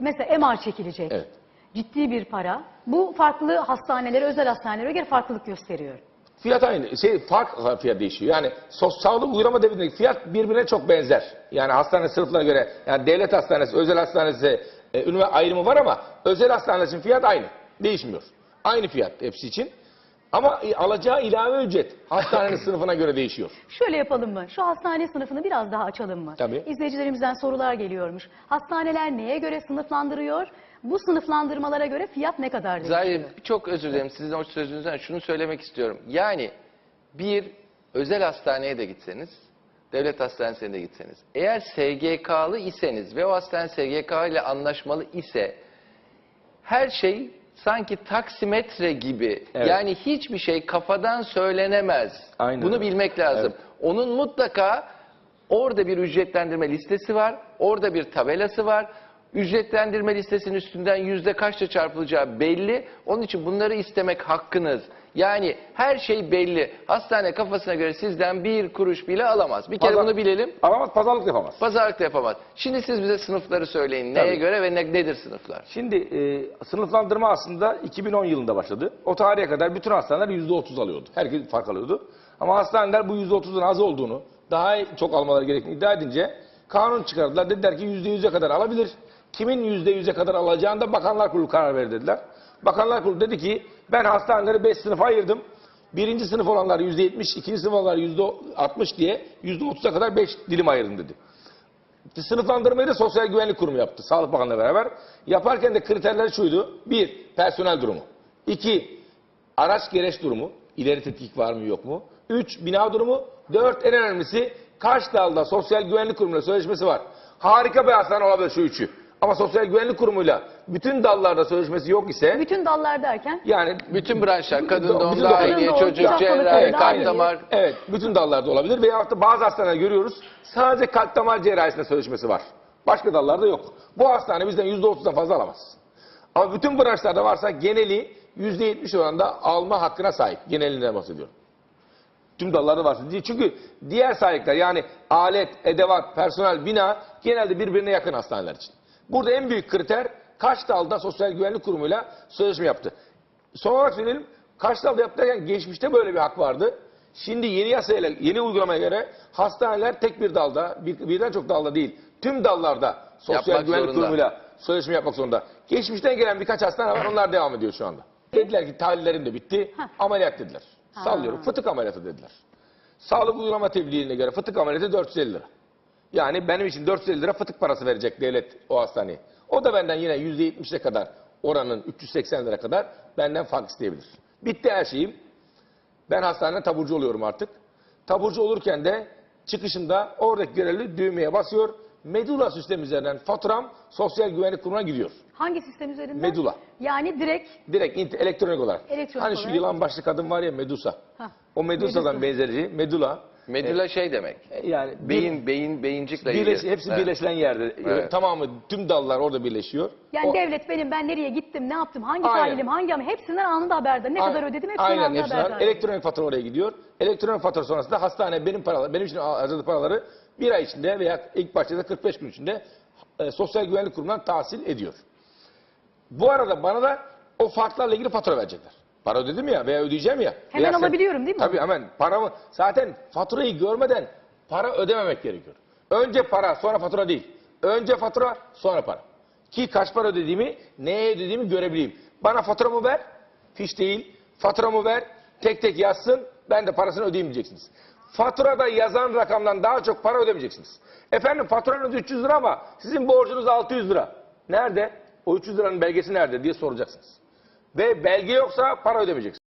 Mesela MR çekilecek. Evet. Ciddi bir para. Bu farklı hastanelere, özel hastanelere göre farklılık gösteriyor. Fiyat aynı. Şey, fark fiyat değişiyor. Yani sos, sağlık uygulama devletindeki fiyat birbirine çok benzer. Yani hastane sınıflarına göre, yani devlet hastanesi, özel hastanesi, e, ayrımı var ama özel hastanesinin fiyat aynı. Değişmiyor. Aynı fiyat hepsi için. Ama e, alacağı ilave ücret hastanenin sınıfına göre değişiyor. Şöyle yapalım mı? Şu hastane sınıfını biraz daha açalım mı? Tabii. İzleyicilerimizden sorular geliyormuş. Hastaneler neye göre sınıflandırıyor? Bu sınıflandırmalara göre fiyat ne kadar değişiyor? Zahir çok özür dilerim sizin o sözünüzden şunu söylemek istiyorum. Yani bir özel hastaneye de gitseniz, devlet hastanesine de gitseniz, eğer SGK'lı iseniz ve o hastane SGK ile anlaşmalı ise her şey sanki taksimetre gibi. Evet. Yani hiçbir şey kafadan söylenemez. Aynen Bunu bilmek lazım. Onun mutlaka orada bir ücretlendirme listesi var, orada bir tabelası var. Ücretlendirme listesinin üstünden yüzde kaçta çarpılacağı belli. Onun için bunları istemek hakkınız. Yani her şey belli. Hastane kafasına göre sizden bir kuruş bile alamaz. Bir kere Pazar- bunu bilelim. Alamaz, pazarlık yapamaz. Pazarlık da yapamaz. Şimdi siz bize sınıfları söyleyin. Neye Tabii. göre ve ne, nedir sınıflar? Şimdi e, sınıflandırma aslında 2010 yılında başladı. O tarihe kadar bütün hastaneler %30 alıyordu. Herkes fark alıyordu. Ama hastaneler bu %30'un az olduğunu, daha çok almaları gerektiğini iddia edince kanun çıkardılar. Dediler ki %100'e kadar alabilir. Kimin %100'e kadar alacağını da Bakanlar Kurulu karar verir. Bakanlar Kurulu dedi ki ben hastaneleri 5 sınıfa ayırdım. Birinci sınıf olanlar %70, ikinci sınıf olanlar %60 diye %30'a kadar 5 dilim ayırdım dedi. Sınıflandırmayı da Sosyal Güvenlik Kurumu yaptı. Sağlık Bakanlığı beraber. Yaparken de kriterler şuydu. Bir, personel durumu. İki, araç gereç durumu. İleri tetkik var mı yok mu? Üç, bina durumu. Dört, en önemlisi kaç dalda Sosyal Güvenlik Kurumu'yla sözleşmesi var. Harika bir hastane olabilir şu üçü. Ama Sosyal Güvenlik Kurumu'yla bütün dallarda sözleşmesi yok ise Bütün dallar derken yani Bütün branşlar, kadın Bütün doğum, dallar- dahiliye, Kadın doğum, çocuk, cerrahi, kalp dahiliye. damar. Evet, bütün dallarda olabilir. Veyahut da bazı hastaneler görüyoruz, sadece kalp damar cerrahisinde sözleşmesi var. Başka dallarda yok. Bu hastane bizden %30'dan fazla alamaz. Ama bütün branşlarda varsa geneli %70 oranda alma hakkına sahip. Genelinden bahsediyorum. Tüm dallarda varsa. Çünkü diğer sahipler yani alet, edevat, personel, bina genelde birbirine yakın hastaneler için. Burada en büyük kriter kaç dalda Sosyal Güvenlik Kurumu'yla sözleşme yaptı. Son olarak söyleyelim. Kaç dalda yaptı derken geçmişte böyle bir hak vardı. Şimdi yeni yasayla, yeni uygulamaya göre hastaneler tek bir dalda, bir, birden çok dalda değil, tüm dallarda Sosyal Yapmak Güvenlik zorunda. Kurumu'yla sözleşme yapmak zorunda. Geçmişten gelen birkaç hastane var, onlar devam ediyor şu anda. Dediler ki tahlillerim de bitti, ameliyat dediler. Sallıyorum, fıtık ameliyatı dediler. Sağlık uygulama tebliğine göre fıtık ameliyatı 450 lira. Yani benim için 450 lira fıtık parası verecek devlet o hastaneye. O da benden yine %70'e kadar oranın 380 lira kadar benden fark isteyebilir. Bitti her şeyim. Ben hastanede taburcu oluyorum artık. Taburcu olurken de çıkışında oradaki görevli düğmeye basıyor. Medula sistemi üzerinden faturam Sosyal Güvenlik Kurumu'na gidiyor. hangi sistem üzerinden? Medula. Yani direkt Direkt elektronik olarak. Elektronik hani şu olarak. yılan başlı kadın var ya Medusa. Hah, O Medusa'dan Medusa. benzeri Medula. Medula şey demek. E, Yani bir- Beyin, beyin, beyincikle Birleş, ilgili. hepsi Evet. birleşilen yerde. Evet. Tamamı tüm dallar orada birleşiyor. Yani O- devlet benim ben nereye gittim, ne yaptım, hangi Aynen. tahlildim, hangi ama hepsinden anında haberdar. Ne A- kadar ödedim hepsinden Aynen anında hepsinden. haberdar. Elektronik fatura oraya gidiyor. Elektronik fatura sonrasında hastane benim paralar, benim için harcadığı paraları bir ay içinde veya ilk başta da 45 gün içinde e, Sosyal Güvenlik Kurumu'ndan tahsil ediyor. Bu arada bana da o farklarla ilgili fatura verecekler. Para ödedim ya veya ödeyeceğim ya. Hemen Veya alabiliyorum değil mi? Tabii hemen paramı zaten faturayı görmeden para ödememek gerekiyor. Önce para sonra fatura değil. Önce fatura sonra para. Ki kaç para ödediğimi neye ödediğimi görebileyim. Bana faturamı ver fiş değil faturamı ver tek tek yazsın ben de parasını ödeyeyim diyeceksiniz. Faturada yazan rakamdan daha çok para ödemeyeceksiniz. Efendim faturanız 300 lira ama sizin borcunuz 600 lira. Nerede? O 300 liranın belgesi nerede diye soracaksınız. Ve belge yoksa para ödemeyeceksiniz.